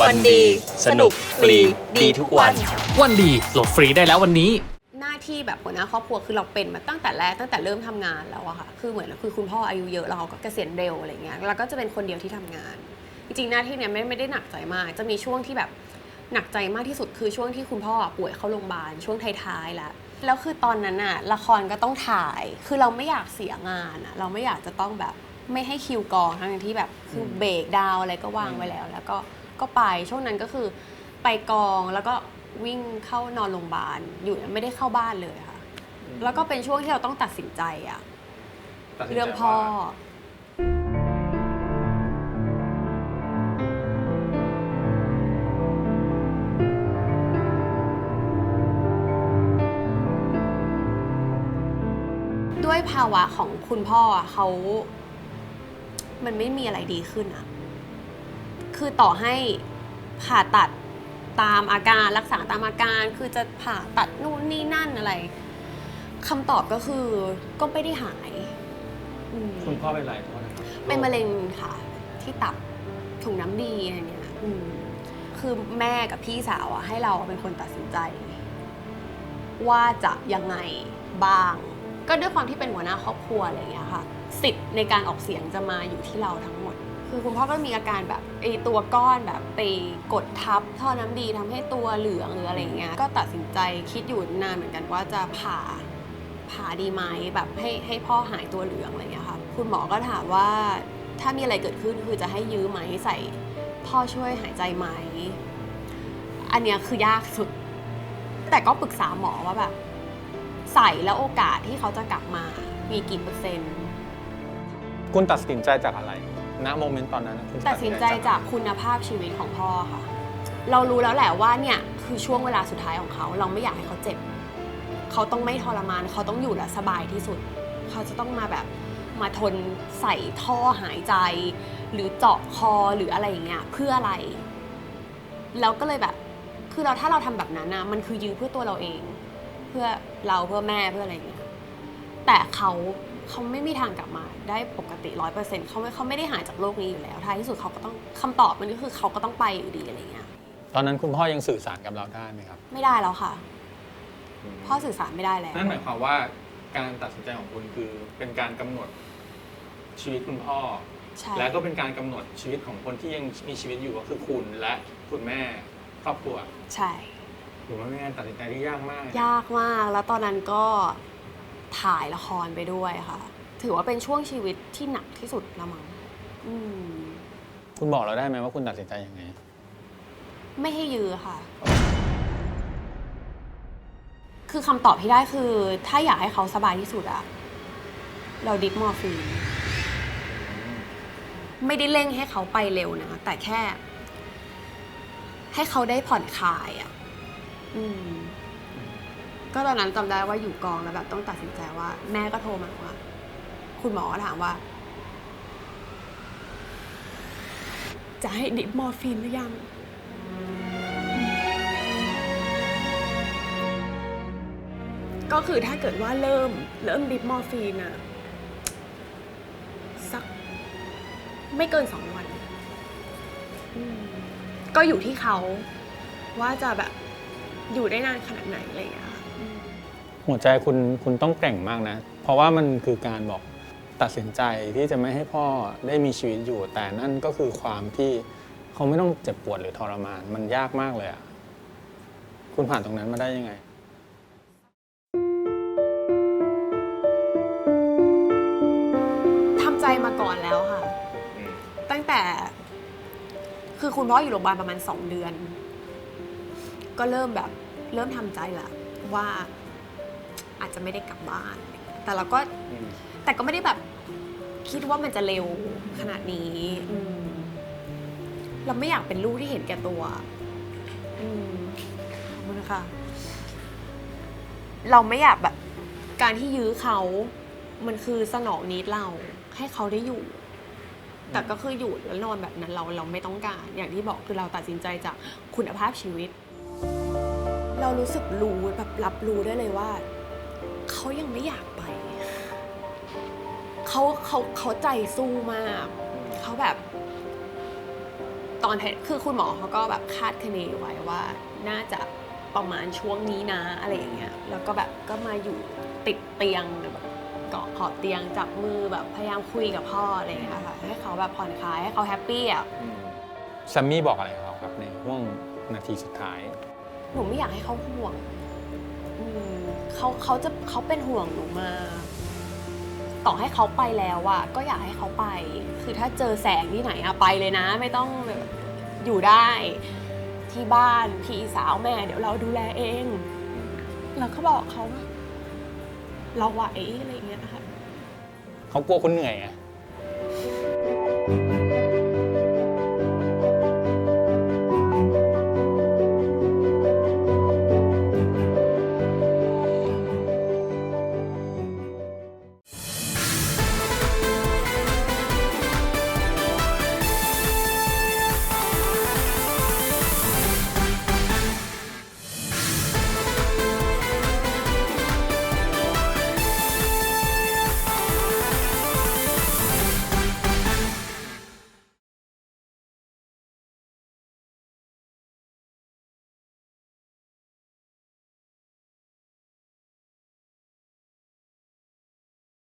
วันดี สนุกฟรีดีทุกวัน วันดีโหลดฟรีได้แล้ววันนี้ หน้าที่แบบหัวหน้าครอบครัวคือเราเป็นมาตั้งแต่แรกตั้งแต่เริ่มทำงานแล้วอะค่ะคือเหมือนคือคุณพ่ออายุเยอะแล้วเราก็เกษียณเร็วอะไรเงี้ยแล้วก็จะเป็นคนเดียวที่ทำงาน จริงๆหน้าที่เนี้ยไม่ไม่ได้หนักใจมาก จะมีช่วงที่แบบหนักใจมากที่สุดคือช่วงที่คุณพ่อป่วยเข้าโรงพยาบาลช่วงท้ายๆแล้วแล้วคือตอนนั้นอะละครก็ต้องถ่าย คือเราไม่อยากเสียงานอะเราไม่อยากจะต้องแบบไม่ให้คิวกองทั้งที่แบบคือเบรกดาวน์อะไรก็วางไว้แล้ว แล้วก็ ก็ไป ช่วงนั้นก็คือไปกองแล้วก็วิ่งเข้านอนโรงพยาบาลอยู่ไม่ได้เข้าบ้านเลยค่ะ แล้วก็เป็นช่วงที่เราต้องตัดสินใจอะเรื่องพ่อด้วยภาวะของคุณพ่ออะเขา มันไม่มีอะไรดีขึ้นอะ คือต่อให้ผ่าตัดตามอาการรักษาตามอาการ คือจะผ่าตัดนู่นนี่นั่นอะไรคำตอบก็คือก็ไม่ได้หายอืมคุณพ่อเป็นไรโทษนะครับเป็นมะเร็งค่ะ ที่ตับถุงน้ำดีอะไรเนี่ยอืมคือแม่กับพี่สาวอะให้เราเป็นคนตัดสินใจ ว่าจะยังไงบ้าง ก็ด้วยความที่เป็นหัวหน้าครอบครัวอะไรอย่างเงี้ยค่ะ สิทธิ์ในการออกเสียงจะมาอยู่ที่เราทั้งหมด คือคุณพ่อก็มีอาการแบบไอตัวก้อนแบบไปกดทับท่อน้ำดีทำให้ตัวเหลืองหรืออะไรเงี้ยก็ตัดสินใจคิดอยู่นานเหมือนกันว่าจะผ่าผ่าดีไหมแบบให้ให้พ่อหายตัวเหลืองอะไรเงี้ยค่ะคุณหมอก็ถามว่าถ้ามีอะไรเกิดขึ้นคือจะให้ยื้อไหมใส่พ่อช่วยหายใจไหม อันเนี้ยคือยากสุด แต่ก็ปรึกษาหมอว่าแบบใส่แล้วโอกาสที่เขาจะกลับมามีกี่เปอร์เซ็นต์ คุณตัดสินใจจากอะไร ณโมเมนต์ตอนนั้นนะคุณตัดสินใจจากคุณภาพชีวิตของพ่อค่ะ เรารู้แล้วแหละว่าเนี่ยคือช่วงเวลาสุดท้ายของเขา เราไม่อยากให้เขาเจ็บ เขาต้องไม่ทรมาน เขาต้องอยู่และสบายที่สุด เขาจะต้องมาแบบมาทนใส่ท่อหายใจ หรือเจาะคอหรืออะไรอย่างเงี้ยเพื่ออะไร แล้วก็เลยแบบ คือเราถ้าเราทำแบบนั้นนะมันคือยื้อเพื่อตัวเราเอง เพื่อเราเพื่อแม่เพื่ออะไรอย่างเงี้ยแต่เขา เขาไม่มีทางกลับมาได้ปกติร้อยเปอร์เซ็นต์เขาไม่เขาไม่ได้หายจากโลกนี้อยู่แล้วท้ายที่สุดเขาก็ต้องคำตอบมันก็คือเขาก็ต้องไปอยู่ดีอะไรเงี้ยตอนนั้นคุณพ่อยังสื่อสารกับเราได้ไหมครับ ไม่ได้แล้วค่ะ พ่อสื่อสารไม่ได้แล้วนั่นหมายความว่าการตัดสินใจของคุณคือเป็นการกำหนดชีวิตคุณพ่อใช่และก็เป็นการกำหนดชีวิตของคนที่ยังมีชีวิตอยู่ก็คือคุณและคุณแม่ครอบครัว ใช่ถือว่าเป็นการตัดสินใจที่ยากมาก ยากมาก แล้วตอนนั้นก็ ถ่ายละครไปด้วยค่ะ ถือว่าเป็นช่วงชีวิตที่หนักที่สุดละมั้งอืมคุณบอกเราได้ไหมว่าคุณตัดสินใจยังไง ไม่ให้ยื้อค่ะ คือคำตอบที่ได้คือ ถ้าอยากให้เขาสบายที่สุดอะเราดิฟมอร์ฟีนไม่ได้เร่งให้เขาไปเร็วนะ แต่แค่ ให้เขาได้ผ่อนคลายอะ่ะอืม ก็ตอนนั้นจำได้ว่าอยู่กองแล้วแบบต้องตัดสินใจว่า แม่ก็โทรมาว่า คุณหมอถามว่า จะให้ดิบมอร์ฟีนหรือยังก็คือถ้าเกิดว่าเริ่มเริ่มดิบมอร์ฟีนอะสักไม่เกินสองวัน ก็อยู่ที่เขาว่าจะแบบอยู่ได้นานขนาดไหนอะไรอย่างเงี้ย หัวใจคุณคุณต้องแกร่งมากนะ เพราะว่ามันคือการบอกตัดสินใจที่จะไม่ให้พ่อได้มีชีวิตอยู่ แต่นั่นก็คือความที่เขาไม่ต้องเจ็บปวดหรือทรมาน มันยากมากเลยอะคุณผ่านตรงนั้นมาได้ยังไงทำใจมาก่อนแล้วค่ะ ตั้งแต่ คือคุณพ่ออยู่โรงพยาบาลประมาณสองเดือน ก็เริ่มแบบ เริ่มทำใจละว่า อาจจะไม่ได้กลับบ้าน แต่เราก็แต่ก็ไม่ได้แบบคิดว่ามันจะเร็วขนาดนี้อืมเราไม่อยากเป็นลูกที่เห็นแก่ตัวอืมขอบคุณค่ะ เราไม่อยากแบบ การที่ยื้อเขา มันคือสนองนิดเรา ให้เขาได้อยู่ แต่ก็คืออยู่แล้วนอนแบบนั้นเราเราไม่ต้องการ อย่างที่บอกคือเราตัดสินใจจากคุณภาพชีวิต เรารู้สึกรู้แบบรับรู้ได้เลยว่า เขายังไม่อยากไป เขาเขาเขาใจสู้มาก เขาแบบต่ออนท้ายคือคุณหมอเขาก็แบบคาดคะเนไว้ว่า น่าจะประมาณช่วงนี้นะอะไรอย่างเงี้ย แล้วก็แบบก็มาอยู่ติดเตียงแบบเกาะขอบเตียงจับมือแบบพยายามคุยกับพ่ออะไรอย่างเงี้ยค่ะให้เขาแบบผ่อนคลายให้เขาแฮปปี้อะแซมมี่บอกอะไรกับเขาครับในห่วงนาทีสุดท้าย หนูไม่อยากให้เขาห่วงอืม เขาเขาจะเขาเป็นห่วงหนูมา ต่อให้เขาไปแล้วอะก็อยากให้เขาไป คือถ้าเจอแสงที่ไหนอะไปเลยนะ ไม่ต้องอยู่ได้ที่บ้านพี่สาวแม่ เดี๋ยวเราดูแลเองแล้วก็บอกเขาว่าเราไหวอะไรอย่างเงี้ยนะคะเขากลัวคุณเหนื่อยไง